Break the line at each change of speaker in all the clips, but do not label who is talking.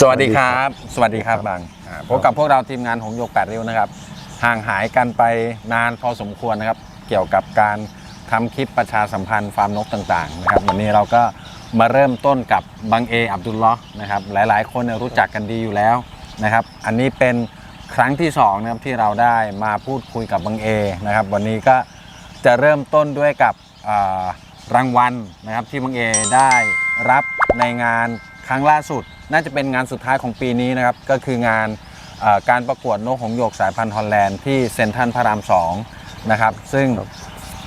สวัสดีครับ สวัสดีครับบางอ่าพบกับพวกเราทีมงานของโยกแปดริ้วนะครับ ห่างหายกันไปนานพอสมควรนะครับ เกี่ยวกับการทำคลิปประชาสัมพันธ์ฟาร์มนกต่างๆนะครับ วันนี้เราก็มาเริ่มต้นกับบังเออับดุลเลาะห์นะครับ หลายๆ คนเนี่ยรู้จักกันดีอยู่แล้วนะครับ อันนี้เป็นครั้งที่สองนะครับที่เราได้มาพูดคุยกับบังเอนะครับ วันนี้ก็จะเริ่มต้นด้วยกับอ่ารางวัลนะครับที่บังเอได้รับในงานครั้งล่าสุด น่าจะเป็นงานสุดท้ายของปีนี้นะครับ ก็คืองานเอ่อการประกวดนกหงส์หยกสายพันธุ์ฮอลแลนด์ที่เซ็นทรัลพระรามสองนะครับ ซึ่ง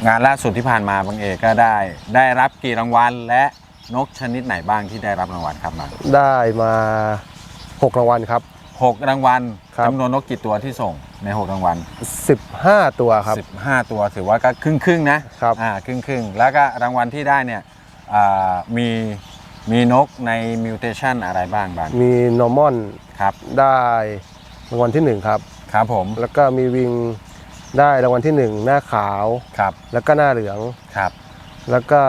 งานล่าสุดที่ผ่านมาบางเอกก็ได้ ได้รับกี่รางวัล และนกชนิดไหนบ้างที่ได้รับรางวัลครับบาง
ได้มา 6 รางวัลครับ
หกรางวัล
ครับ
จำนวนนกกี่ตัวที่ส่งในหกรางวัล
15 ตัวครับ
15 ตัวถือว่าก็ครึ่งครึ่งๆนะครับอ่าครึ่งครึ่งๆแล้วก็รางวัลที่ได้เนี่ยอ่ามี มีนกในมิวเทชันอะไรบ้างบาง
มีนอร์มอน
ครับ
ได้รางวัลที่1ครับ
ครับผม
แล้วก็มีวิงได้รางวัลที่1หน้าขาว
ครับ
แล้วก็หน้าเหลือง
ครับ
แล้วก็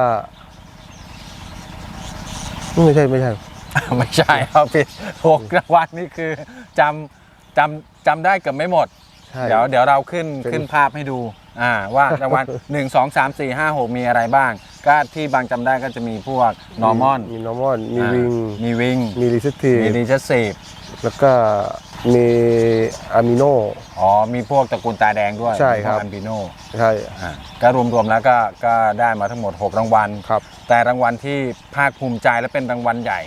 ไม่ใช่ไม่ใช่
ไม่ใช่ครับพี่หกรางวัลนี่คือจำจำจำได้เกือบไม่หมด
ใช่
เดี๋ยวเดี๋ยวเราขึ้น
เป็น
ขึ้นภาพให้ดูอ่าว่ารางวัล1 2 3 4 5 6มีอะไรบ้าง ก็ที่บางจำได้ก็จะมีพวกนอร์มอน
มีนอร์มอนมีวิง
มีวิง
มีรีซิสที
มีดีเจสีฟ
แล้วก็มีอะมิโน
อ๋อ มีพวกตระกูลตาแดงด้วย
ใช่ครับ
อันบิโน
ใช่
อ่าก็รวมๆแล้วก็ก็ได้มาทั้งหมด 6 รางวัล
ครับ
แต่รางวัลที่ภาคภูมิใจและเป็นรางวัลใหญ่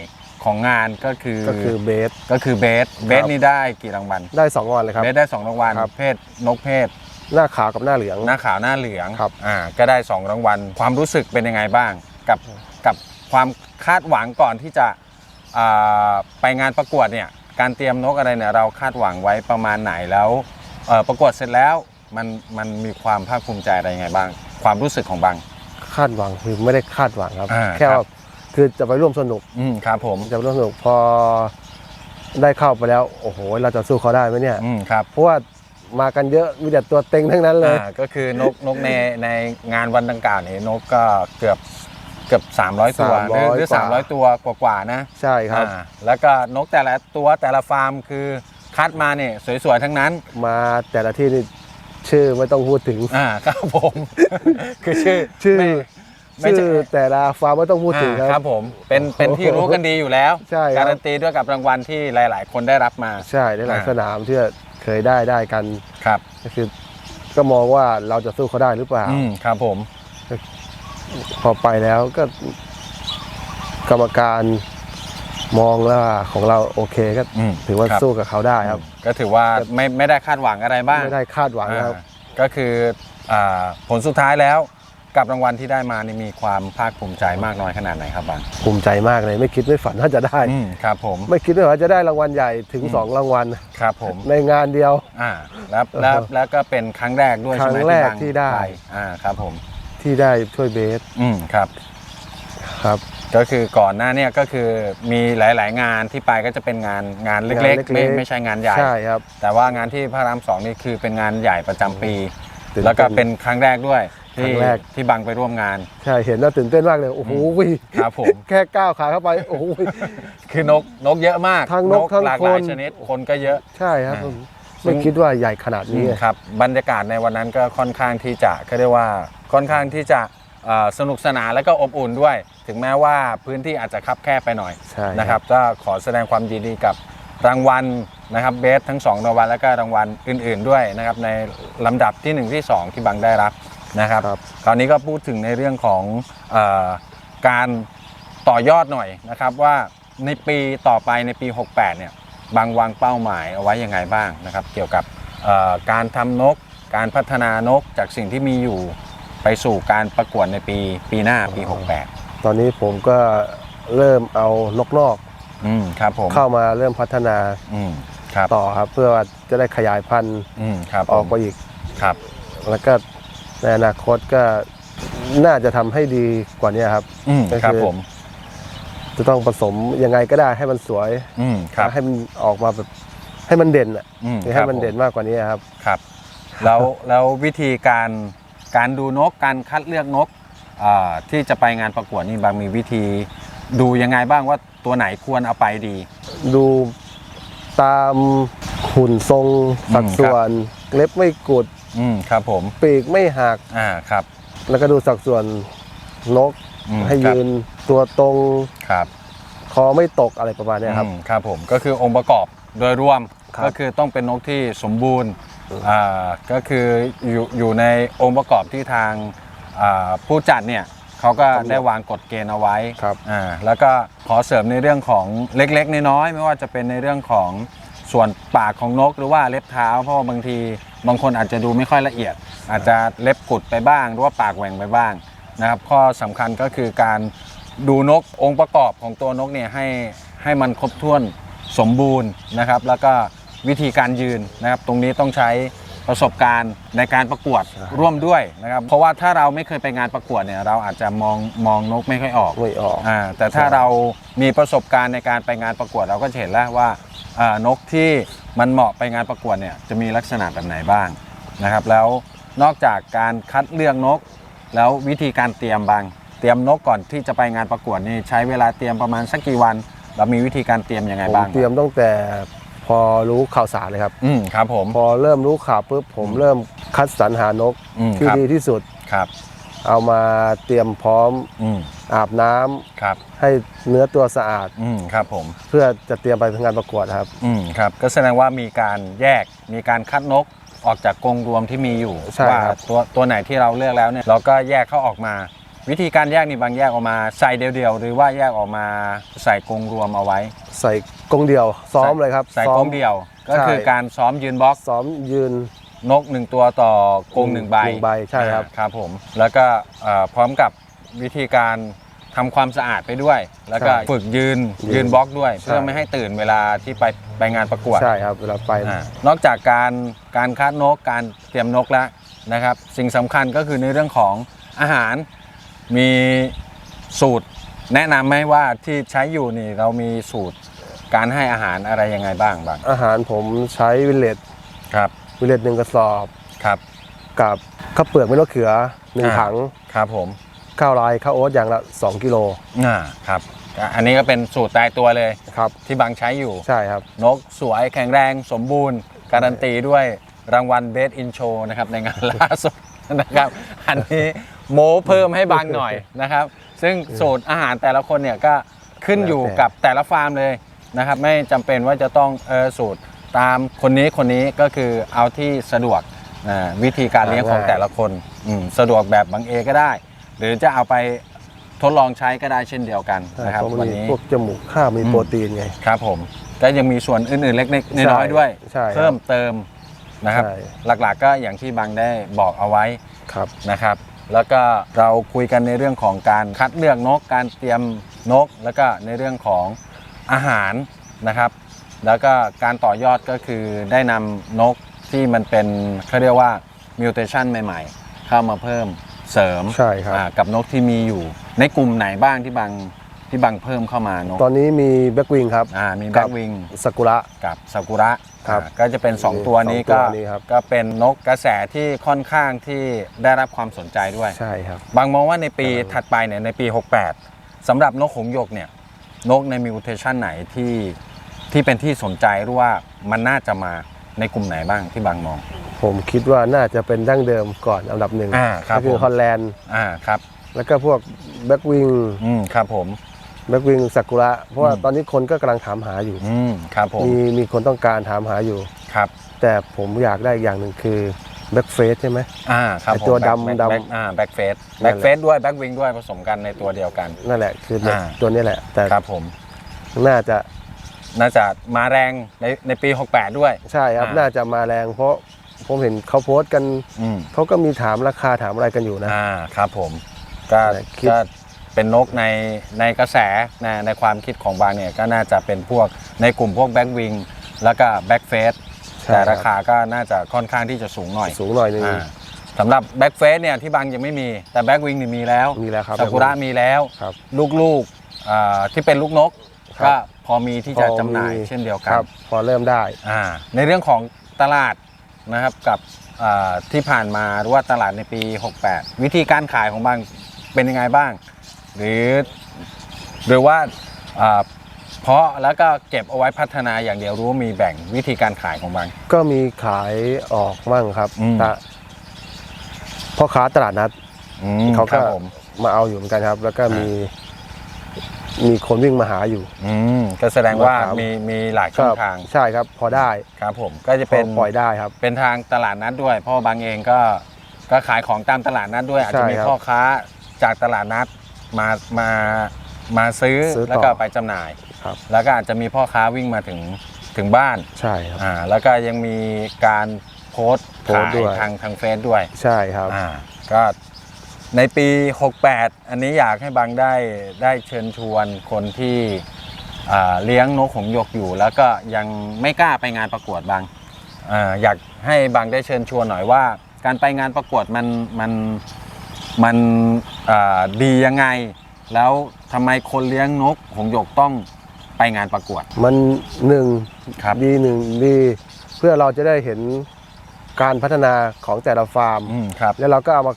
ของงานก็คือ
ก็คือเบส
ก็คือเบส เบสนี่ได้กี่รางวัล
ได้2รางวัลเลยครับ
เบสได้ 2 รางวัล
ครับ
เพศนกเพศ
หน้าขาวกับหน้าเหลือง
หน้าขาวหน้าเหลือง
ครับ
อ่าก็ได้ 2 รางวัล ความรู้สึกเป็นยังไงบ้าง กับกับความคาดหวังก่อนที่จะอ่าไปงานประกวดเนี่ยการเตรียมนกอะไรเนี่ยเราคาดหวังไว้ประมาณไหนแล้วเอ่อประกวดเสร็จแล้วมันมันมีความภาคภูมิใจอะไรยังไงบ้าง ความรู้สึกของบัง
คาดหวังคือไม่ได้คาดหวังครับ
อ่า
แค่
ครับ
ว่าคือจะไปร่วมสนุก
อืมครับผม
จะไปร่วมสนุกพอได้เข้าไปแล้ว โอ้โห เราจะสู้เขาได้ไหมเนี่ย
อืมครับ
เพราะว่า มากันเยอะมีแต่ตัวเต็งทั้งนั้นเลย
อ่าก็คือนกนกในในงานวันดังกล่าวนี่นกก็เกือบเกือบ 300 ตัวหรือหรือ
กว่า
300 ตัวกว่าๆนะ
ใช่ครับ
อ่าแล้วก็นกแต่ละตัวแต่ละฟาร์มคือคัดมาเนี่ยสวยๆทั้งนั้น
มาแต่ละที่นี่ชื่อไม่ต้องพูดถึง
อ่าครับผม คือชื่อ
ชื่อ
ไม่ไม่
ชื่อ
ใช่
แต่ละฟาร์มไม่ต้องพูดถึง
อ่า
ค
ค
รั
รับ บผมเป็นเป็นที่รู้กันดีอยู่แล้ว
ใช่ครับ
การันตีด้วยกับรางวัลที่หลาย ๆ คนได้รับมา
ใช่ในหลาย
อ่า
สนามที่ เคยได้ได้กัน
ครับ
ก็คือ ก็มองว่าเราจะสู้เขาได้หรือเปล่า
อืมครับผม
พอไปแล้วก็ กรรมการมองแล้วว่าของเราโอเคก็
อืม
ถือว่า
ครับ
สู้กับเขาได้ครับ
ก็ถือว่าไม่ไม่ได้คาดหวังอะไรบ้าง
ไม่ได้คาดหวังนะครับ
อ่าก็คืออาผลสุดท้ายแล้ว กับรางวัลที่ได้มานี่มีความภาคภูมิใจมากน้อยขนาดไหนครับบาง
ภูมิใจมากเลยไม่คิดไม่ฝันว่าจะได้
อืมครับผม
ไม่คิดไม่ฝันว่าจะได้รางวัลใหญ่ถึง
อืม
สองรางวัล
ครับผม
ในงานเดียว
อ่าแล้วแล้วแล้วก็เป็นครั้งแรกด้วยใช่ไหม
ครั้งแรก
บาง
ที่ได้
ปอ่าครับผม
ที่ได้ช่วยเบส
อืมครับ
ครับ
ก็คือก่อนหน้าเนี่ยก็คือมีหลาย ๆ งานที่ไปก็จะเป็นงานงานเล็ก
งาน
ๆไม่
เล็กๆ
ไม่ใช่งานใหญ่
ใช่ครับ
แต่ว่างานที่พระรามสองนี่คือเป็นงานใหญ่ประจำปี
ตื่นเต้น
แล้วก็เป็นครั้งแรกด้วย
ครั้
ที่
งแรก
ที่บังไปร่วมงาน
ใช่เห็นแล้วตื่นเต้นมากเลยโอ้โห
ครับผม
แค่ก้าวขาเข้าไปโอ้โห
คือนกนกเยอะมาก
ทั้งนกทั้ง
หลากหลาย
คน
ชนิดคนก็เยอะ
ใช่ครับ
อ่า
ผมไม่คิดว่าใหญ่ขนาดนี้
ครับบรรยากาศในวันนั้นก็ค่อนข้างที่จะก็เรียกว่าค่อนข้างที่จะเอ่อสนุกสนานและก็อบอุ่นด้วย ถึงแม้ว่าพื้นที่อาจจะคับแคบไปหน่อย
ใช่
นะครับก็ขอแสดงความยินดีกับรางวัลนะครับเบสทั้งสองรางวัลแล้วก็รางวัลอื่น ๆ ด้วยนะครับในลำดับทีหนึ่1 ที่ 2 ที่บังได้รับ นะครับ
ครับ
คราวนี้ก็พูดถึงในเรื่องของเออการต่อยอดหน่อยนะครับว่าในปีต่อไปในปี 68 เนี่ยบางวางเป้าหมายเอาไว้ยังไงบ้างนะครับ เกี่ยวกับเอ่อการทำนก การพัฒนานกจากสิ่งที่มีอยู่ไปสู่การประกวดในปีปีหน้าปี 68
ตอนนี้ผมก็เริ่มเอานกนอก
อืมครับผม
เข้ามาเริ่มพัฒนา
อืมครับ
ต่อครับ เพื่อว่าจะได้ขยายพันธุ์
อืมครับ
ออก
ผม
ไปอีก
ครับ
แล้วก็ ในอนาคตก็น่าจะทำให้ดีกว่านี้ครับ
อืม
ก็คือ
ครับผม
จะต้องผสมยังไงก็ได้ให้มันสวย
อืมครับ
ให้มันออกมาแบบให้มันเด่นอะ
อืม
ให้มัน
ครับ
เด่นมากกว่านี้ครับ
ครับ แล้วแล้ววิธีการการดูนกการคัดเลือกนกอ่าที่จะไปงานประกวดนี่บางมีวิธี ดูยังไงบ้างว่าตัวไหนควรเอาไปดี
ดูตามหุ่นทรงสัด
อืมครับ
ส่วน เล็บไม่กุด
อืมครับผม
ปีกไม่หัก
อ่าครับ
แล้วก็ดูสัดส่วนนก
อืม
ให้
ครับ
ยืนตัวตรง
ครับ
คอไม่ตกอะไรประมาณเนี้ยครับ
อืมครับผมก็คือองค์ประกอบโดยรวม
ครับ
ก็คือต้องเป็นนกที่สมบูรณ์อ่าก็คืออยู่อยู่ในองค์ประกอบที่ทางอ่าผู้จัดเนี่ยเขาก็ได้วางกฎเกณฑ์เอาไว้
ครับ
อ่าแล้วก็ขอเสริมในเรื่องของเล็กๆ น้อยๆไม่ว่าจะเป็นในเรื่องของส่วนปากของนกหรือว่าเล็บเท้า เพราะว่าบางที บางคนอาจจะดูไม่ค่อยละเอียด อาจจะเล็บกุดไปบ้าง หรือว่าปากแหว่งไปบ้างนะครับ ข้อสำคัญก็คือการดูนกองค์ประกอบของตัวนกเนี่ยให้ให้มันครบถ้วนสมบูรณ์นะครับ แล้วก็วิธีการยืนนะครับ ตรงนี้ต้องใช้ประสบการณ์ในการประกวด
ใช่
ร่วมด้วยนะครับ เพราะว่าถ้าเราไม่เคยไปงานประกวดเนี่ยเราอาจจะมองมองนกไม่ค่อยออก
ไม่ออก
อ่าแต่ถ้า
ใช่
เรามีประสบการณ์ในการไปงานประกวดเราก็จะเห็นแล้วว่าอ่านกที่ มันเหมาะไปงานประกวดเนี่ยจะมีลักษณะแบบไหนบ้างนะครับ แล้วนอกจากการคัดเลือกนก แล้ววิธีการเตรียมบางเตรียมนกก่อนที่จะไปงานประกวดนี่ใช้เวลาเตรียมประมาณสักกี่วัน เรามีวิธีการเตรียมยังไง
ผม
บ้าง
เตรียมตั้งแต่พอรู้ข่าวสารเลยครับ
อืมครับผม
พอเริ่มรู้ข่าวปุ๊บผมเริ่มคัดสรรหานก
อืม
ที่
ครับ
ดีที่สุด
ครับ
เอามาเตรียมพร้อม
อืม
อาบน้ำ
ครับ
ให้เนื้อตัวสะอาด
อืมครับผม
เพื่อจะเตรียมไปงานประกวดครับ
อืมครับก็แสดงว่ามีการแยกมีการคัดนกออกจากกรงรวมที่มีอยู่
ใช่
ว่า
ครับ
ตัวตัวไหนที่เราเลือกแล้วเนี่ยเราก็แยกเขาออกมา วิธีการแยกนี่บางแยกออกมาใส่เดียวๆหรือว่าแยกออกมาใส่กรงรวมเอาไว้
ใส่กรงเดียวซ้อมเลยครับ
ใส่
ซ้
ก
อ
ร
ม
งเดียว ก็
ใช่
คือการซ้อมยืนบล็อก
ซ้อมยืน
นกหนึ่งตัวต่อกรงหนึ่งใบ
หนึ่งใบใช่ครับ
อ่าครับผมแล้วก็เอ่อพร้อมกับวิธีการทำความสะอาดไปด้วย แล้วก็
ใช่
ฝึกยืน
ยืน
ยืนบล็อกด้วย
ใช่
เพื่อไม่ให้ตื่นเวลาที่ไปไปงานประกวด
ใช่ครับเวลาไป
อ่านอกจากการการคัดนกการเตรียมนกแล้วนะครับ สิ่งสำคัญก็คือในเรื่องของอาหารมีสูตรแนะนำไหมว่าที่ใช้อยู่นี่เรามีสูตรการให้อาหารอะไรยังไงบ้างบ้าง
อาหารผมใช้วิลเลต
ครับ
วิลเลตหนึ่งกระสอบ
ครับ
กับข้าวเปลือกไม่ลดเขือหนึ่ง
อ่า
ถัง
ครับผม
ข้าวไรข้าวโอ๊ตอย่างละ 2 กิโล
อ่าครับอะอันนี้ก็เป็นสูตรตายตัวเลย
ครับ
ที่บางใช้อยู่
ใช่ครับ
นกสวยแข็งแรงสมบูรณ์ การันตีด้วยรางวัล Best in Show นะครับในงานล่าสุดนะครับ อันนี้โม้เพิ่มให้บางหน่อยนะครับ ซึ่งสูตรอาหารแต่ละคนเนี่ยก็ขึ้นอยู่กับแต่ละฟาร์มเลยนะครับ ไม่จำเป็นว่าจะต้องเออสูตร ตามคนนี้คนนี้ก็คือเอาที่สะดวกอ่าวิธีการเลี้ยงของแต่ละคนอืมสะดวกแบบบางเอก็ได้ หรือจะเอาไปทดลองใช้ก็ได้เช่นเดียวกัน
ใช่
นะครับ
เพราะมัน
วัน
มี
นี้
พวกจมูกข้าวมี
อืม
โปรตีนไง
ครับผมก็ยังมีส่วนอื่นๆเล็กๆน้อยๆด้วย
ใช่ครับ
เพิ่มเติมนะครับ
ใช่
หลักๆก็อย่างที่บางได้บอกเอาไว้
ครับ
นะครับแล้วก็เราคุยกันในเรื่องของการคัดเลือกนก การเตรียมนก แล้วก็ในเรื่องของอาหารนะครับ แล้วก็การต่อยอดก็คือได้นำนกที่มันเป็นเขาเรียกว่ามิวเทชันใหม่ ๆ เข้ามาเพิ่มเสริม
ใช่ครับ
อ่ากับนกที่มีอยู่ ในกลุ่มไหนบ้างที่บางที่บางเพิ่มเข้ามานก
ตอนนี้มีแบ็กวิงครับ
อ่ามี
ค
แบ็
รั
ก
บ
วิง
สกุระ
กับซากุระ
ครับ
อ่าก็จะเป็น2ตัวนี้
สองตั
ก็
วนี้ครับ
ก็เป็นนกกระแสที่ค่อนข้างที่ได้รับความสนใจด้วย
ใช่ครับ
บางมองว่าในปี
ครับ
ถัดไปเนี่ยในปี 68สำหรับนกหงส์หยกเนี่ยนกในมิวเทชันไหนที่ ที่เป็นที่สนใจหรือว่ามันน่าจะมาในกลุ่มไหนบ้างที่บางมอง
ผมคิดว่าน่าจะเป็นดั้งเดิมก่อนอันดับหนึ่ง
อ่าครับ
ก็คือ
ผม
ฮอลแลนด์
อ่าครับ
แล้วก็พวกแบ็กวิง
อืมครับผม
แบ็กวิงสกุระเพราะว่า
อืม
ตอนนี้คนก็กำลังถามหาอยู่
อืมครับผม
มีมีคนต้องการถามหาอยู่
ครับ
แต่ผมอยากได้อีกอย่างหนึ่งคือแบ็กเฟสใช่ไหม
อ่าครับ
ไอ้
ผม
ตัว
แบ็ค
ดำ
แบ็ค
ดำ
แบ็คอ่าแบ็กเฟส
นั่
แบ็
น
ก
แหละ
เฟสด้วยแบ็กวิงด้วยผสมกันในตัวเดียวกัน
นั่นแหละคือเนี่ย
อ่า
ตัวนี้แหละ แต่
ครับผม
น่าจะ
น่าจะมาแรงในในปี 68 ด้วย
ใช่ครับ
อ่า
น่าจะมาแรงเพราะผมเห็นเขาโพสต์กัน
อืม
เขาก็มีถามราคาถามอะไรกันอยู่นะ
อ่าครับผมก็
แต่คิด
ก็เป็นนกในในกระแสนะในความคิดของบางเนี่ยก็น่าจะเป็นพวกในกลุ่มพวกแบ็กวิงแล้วก็แบ็กเฟส
ใช่
แต่
ครับ
ราคาก็น่าจะค่อนข้างที่จะสูงหน่อย
สูงหน่อยหนึง
อ่าสำหรับแบ็กเฟสเนี่ยที่บางยังไม่มีแต่แบ็กวิงนี่มีแล้ว
มีแล้วครับ
ซากุระมีแล้ว
ครับ
ลูกๆอ่าที่เป็นลูกนก
ครับ
ก็ พอมีที่จะ
พอ
จำหน่าย
มี
เช่นเดียวกั
คน รับ พอเริ่มได้
อ่าในเรื่องของตลาดนะครับกับอ่าที่ผ่านมาหรือว่าตลาดในปี 68 วิธีการขายของบางเป็นยังไงบ้าง หรือหรือว่าอ่าเพาะแล้วก็เก็บเอาไว้พัฒนาอย่างเดียวรู้ว่ามีแบ่งวิธีการขายของบาง
ก็มีขายออกมั่งครับ
อืม
แต่พ่อค้าตลาดนัด
อืม
เขา
ครั
ก็
บผม
มาเอาอยู่เหมือนกันครับ แล้วก็
อ่ามี
มีมีคนวิ่งมาหาอยู่
อืมก็แสดงว่า
ครับ
มีมีหลายช่องทาง
ใช่ครับ พอได้
ครับผมก็จะ
พ
เป็
อนปล่อยได้ครับ
เป็นทางตลาดนัดด้วย เพราะว่าบางเองก็ก็ขายของตามตลาดนัดด้วย อาจจะมี
ใช่ครับ
พ่อค้าจากตลาดนัดมามามาซื้อ
ซื้อต่อ
แล้วก็ไปจำหน่าย
ครับ
แล้วก็อาจจะมีพ่อค้าวิ่งมาถึงถึงบ้าน
ใช่ครับ
อ่าแล้วก็ยังมีการโพสต์
โพส
ขา
ต์
ย
ด้วย
ทางทางเฟซด้วย
ใช่ครับ
อ่าก็ ในปี 68 อันนี้อยากให้บางได้ได้เชิญชวนคนที่อ่าเลี้ยงนกหงส์หยกอยู่ แล้วก็ยังไม่กล้าไปงานประกวดบางอ่าอยากให้บางได้เชิญชวนหน่อยว่า การไปงานประกวดมันมันมันอ่าดียังไง แล้วทำไมคนเลี้ยงนกหงส์หยกต้องไปงานประกวด
มันหนึ่ง
ครับ
ดีหนึ่งดีเพื่อเราจะได้เห็นการพัฒนาของแต่ละฟาร์ม
อืมครับ
แล้วเราก็เอามา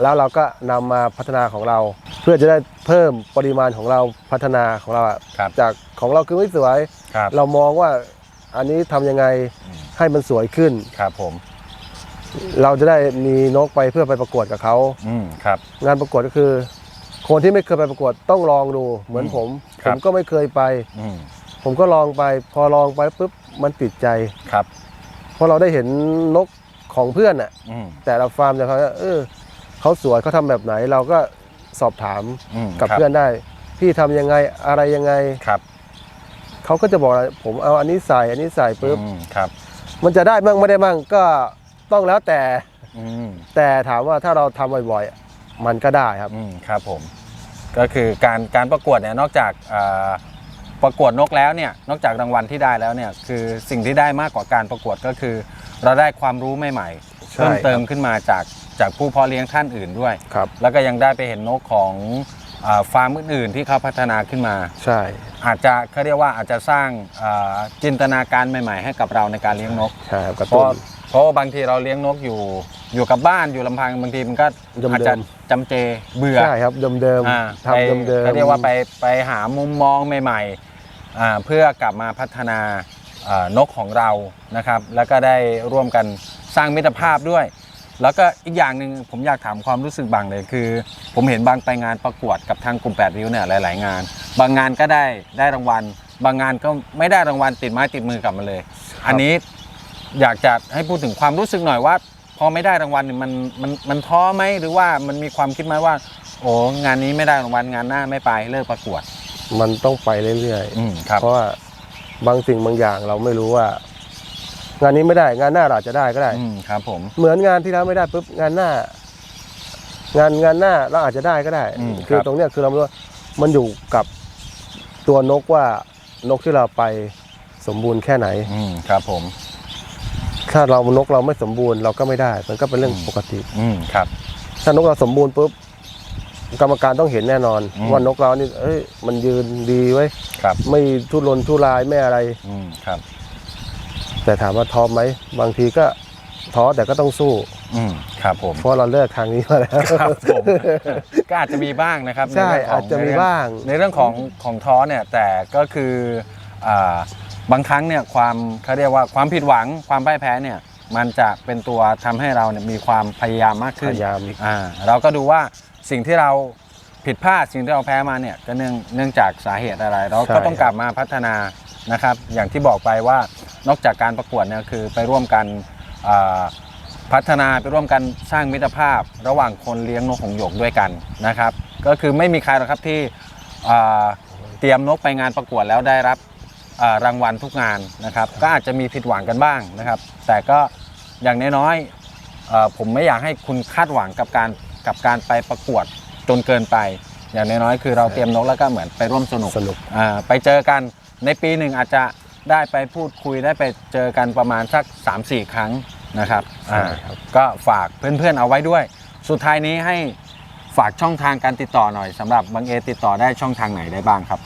แล้วเราก็นำมาพัฒนาของเรา เพื่อจะได้เพิ่มปริมาณของเราพัฒนาของเราอะ
ครับ
จากของเราคือไม่สวย
ครับ
เรามองว่าอันนี้ทำยังไง
อืม
ให้มันสวยขึ้น
ครับผม
เราจะได้มีนกไปเพื่อไปประกวดกับเขา
อืมครับ
งานประกวดก็คือ คนที่ไม่เคยไปประกวดต้องลองดูเหมือน
อืม
ผม
ค
ผ
รับ
มก็ไม่เคยไป
อืม
ผมก็ลองไป พอลองไปปุ๊บมันติดใจ
ครับ
เพราะเราได้เห็นนกของเพื่อนอะ
อืม
แต่ละฟาร์มแต่เขาเออ เขาสวยเขาทำแบบไหนเราก็สอบถาม
อืม
กับ
ครับ
เพื่อนได้ พี่ทำยังไงอะไรยังไง
ครับ
เขาก็จะบอกว่าผมเอาอันนี้ใส่อันนี้ใส่ปุ๊บ
อืมครับ
มันจะได้มั่งไม่ได้มั่งก็ต้องแล้วแต่
อืม
แต่ถามว่าถ้าเราทำบ่อยๆ มันก็ได้ครับ
อืมครับผม ก็คือการการประกวดเนี่ยนอกจากอ่าประกวดนกแล้วเนี่ยนอกจากรางวัลที่ได้แล้วเนี่ยคือสิ่งที่ได้มากกว่าการประกวดก็คือ เราได้ความรู้ใหม่ๆ
ใช่
เพิ่มเติม
ครับ
ขึ้นมาจาก จากผู้เพาะเลี้ยงท่านอื่นด้วย
ครับ
แล้วก็ยังได้ไปเห็นนกของอาฟาร์มอื่นๆที่เขาพัฒนาขึ้นมา
ใช่
อาจจะเขาเรียกว่าอาจจะสร้างอ่าจินตนาการใหม่ๆ ให้กับเราในการเลี้ยงนก
ใช่ครับกระ
เพ
ตุ้
ราะ
น
เพราะว่าบางทีเราเลี้ยงนกอยู่อยู่กับบ้านอยู่ลำพังบางทีมันก็
เดิมๆ
อาจจะจำเจเบื่อ
ใช่ครับเดิม
อ่า
ๆทำเดิมๆ
เขาเรียกว่าไปไปหามุมมองใหม่ๆอ่าเพื่อกลับมาพัฒนาอ่านกของเรานะครับ แล้วก็ได้ร่วมกันสร้างมิตรภาพด้วย แล้วก็อีกอย่างหนึ่งผมอยากถามความรู้สึกบางเลยคือ ผมเห็นบางไปงานประกวดกับทางกลุ่ม8ริ้วเนี่ยหลาย ๆ งาน บางงานก็ได้ได้รางวัล บางงานก็ไม่ได้รางวัลติดไม้ติดมือกลับมาเลย อันนี้อยากจะให้พูดถึงความรู้สึกหน่อยว่า พอไม่ได้รางวัลเนี่ยมันมันมันท้อไหมหรือว่ามันมีความคิดไหมว่า โอ้งานนี้ไม่ได้รางวัลงานหน้าไม่ไปเลิกประกวด
มันต้องไปเรื่อย
อืมครับ
ๆเพราะว่าบางสิ่งบางอย่างเราไม่รู้ว่า งานนี้ไม่ได้งานหน้าเราอาจจะได้ก็ได้
อืมครับ ผม
เหมือนงานที่แล้วไม่ได้ปุ๊บงานหน้า งานงานหน้าเราอาจจะได้ก็ได้
อืม
คือ
ครับ
ตรงเนี้ยคือเราไม่รู้ว่ามันอยู่กับตัวนกว่านกที่เราไปสมบูรณ์แค่ไหน
อืมครับผม
ถ้าเรานกเราไม่สมบูรณ์เราก็ไม่ได้ มันก็เป็นเรื่อง
อืม
ปกติ
อืมครับ
ถ้านกเราสมบูรณ์ปุ๊บกรรมการต้องเห็นแน่นอน
อืม
ว่านกเรานี่เอ้ยมันยืนดีไว้ย
ครับ
ไม่ทุรนทุรายไม่อะไร
อืมครับ
แต่ถามว่าท้อไหมบางทีก็ท้อแต่ก็ต้องสู้
อืมครับผม
เพราะเราเลิกทางนี้มาแล้ว
ครับผมก็อาจจะมีบ้างนะครับ
ใช่
นเรื่องขง
อาจจะมีบ้าง
ในเรื่องของของท้อเนี่ยแต่ก็คืออ่าบางครั้งเนี่ยความเขาเรียกว่าความผิดหวังความพ่ายแพ้เนี่ย มันจะเป็นตัวทำให้เราเนี่ยมีความพยายามมาก
พ
ขึ้น
ยายาม
อ่าเราก็ดูว่าสิ่งที่เราผิดพลาดสิ่งที่เราแพ้มาเนี่ยก็เนื่องเนื่องจากสาเหตุอะไร เราก็ต้องกลับมาพัฒนานะครับ อย่างที่บอกไปว่า นอกจากการประกวดเนี่ยคือไปร่วมกันอ่าพัฒนาไปร่วมกันสร้างมิตรภาพ ระหว่างคนเลี้ยงนกหงส์หยกด้วยกันนะครับ ก็คือไม่มีใครหรอกครับที่อ่าเตรียมนกไปงานประกวดแล้วได้รับอ่ารางวัลทุกงานนะครับ ก็อาจจะมีผิดหวังกันบ้างนะครับ แต่ก็อย่างน้อยๆเอ่อผมไม่อยากให้คุณคาดหวังกับการกับการไปประกวดจนเกินไป อย่างน้อยๆคือเราเตรียมนกแล้วก็เหมือนไปร่วมสนุก
สนุก
อ่าไปเจอกันในปีหนึ่งอาจจะ ได้ไปพูดคุยได้ไปเจอกันประมาณสัก 3-4 ครั้งนะครับอ่า
ใช่ครับ
ก็ฝากเพื่อนๆเอาไว้ด้วย สุดท้ายนี้ให้ฝากช่องทางการติดต่อหน่อยสำหรับบางเอติดต่อได้ช่องทางไหนได้บ้างครับ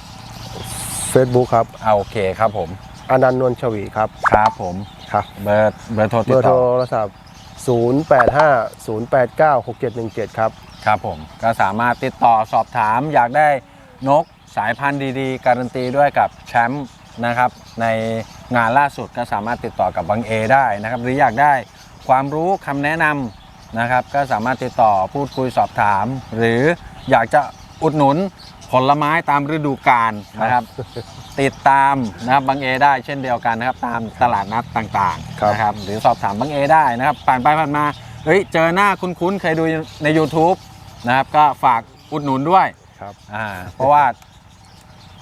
Facebook ครับ
เอาโอเคครับผม
อนันต์นวลชวีครับ
ครับผม
ครับ
เบอร์เบอร์โทร
เบ
ติด
อร์โท
ต่อ
รศัพท์ 085 089 6717 ครับ
ครับผมก็สามารถติดต่อสอบถามอยากได้นกสายพันธุ์ดีๆ การันตีด้วยกับแชมป์ นะครับ ในงานล่าสุดก็สามารถติดต่อกับบังเอได้นะครับ หรืออยากได้ความรู้คำแนะนำนะครับ ก็สามารถติดต่อพูดคุยสอบถาม หรืออยากจะอุดหนุนผลไม้ตามฤดูกาลนะครับ ติดตามนะครับบังเอได้เช่นเดียวกันนะครับ ตามตลาดนัดต่าง
ครับ
ๆนะครับ หรือสอบถามบังเอได้นะครับ ผ่านไปผ่านมาเฮ้ยเจอหน้าคุ้นๆเคยดูใน YouTube นะครับก็ฝากอุดหนุนด้วย
ครับ
อ่าเพราะว่า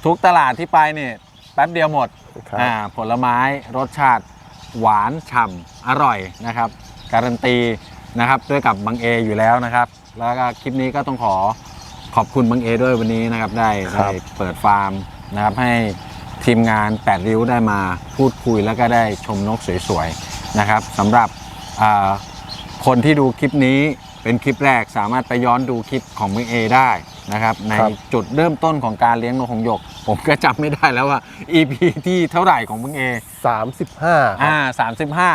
ทุกตลาดที่ไปเนี่ย แป๊บเดียวหมด
ครับ
อ่าผลไม้รสชาติหวานฉ่ำอร่อยนะครับ การันตีนะครับด้วยกับบังเออยู่แล้วนะครับ แล้วก็คลิปนี้ก็ต้องขอขอบคุณบังเอด้วยวันนี้นะครับได้
ครั
ได้
บ
เปิดฟาร์มนะครับให้ทีมงาน 8 ริ้วได้มาพูดคุยแล้วก็ได้ชมนกสวยๆนะครับสำหรับอ่าคนที่ดูคลิปนี้เป็นคลิปแรกสามารถไปย้อนดูคลิปของบังเอได้ นะครับใน
ครับ
จุดเริ่มต้นของการเลี้ยงนกหงส์หยก ผมก็จำไม่ได้แล้วว่า EP ที่เท่าไหร่ของบังเอ
สามสิบห้าครับ
อ่า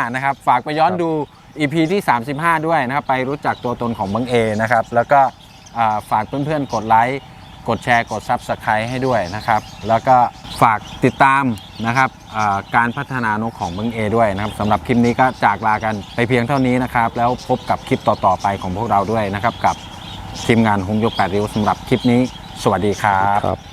35 นะครับ ฝากไปย้อน
ครับ
ดู EP ที่ 35 ด้วยนะครับ ไปรู้จักตัวตนของบังเอนะครับ แล้วก็อ่าฝากเพื่อนๆ กดไลค์ กดแชร์ กด Subscribe ให้ด้วยนะครับ แล้วก็ฝากติดตามนะครับอ่าการพัฒนานกของบังเอด้วยนะครับสำหรับคลิปนี้ก็จากลากันไปเพียงเท่านี้นะครับ แล้วพบกับคลิปต่อๆไปของพวกเราด้วยนะครับ กับ ทีมงานหงยกแปดริ้วสำหรับคลิปนี้ สวัสดี
ครับ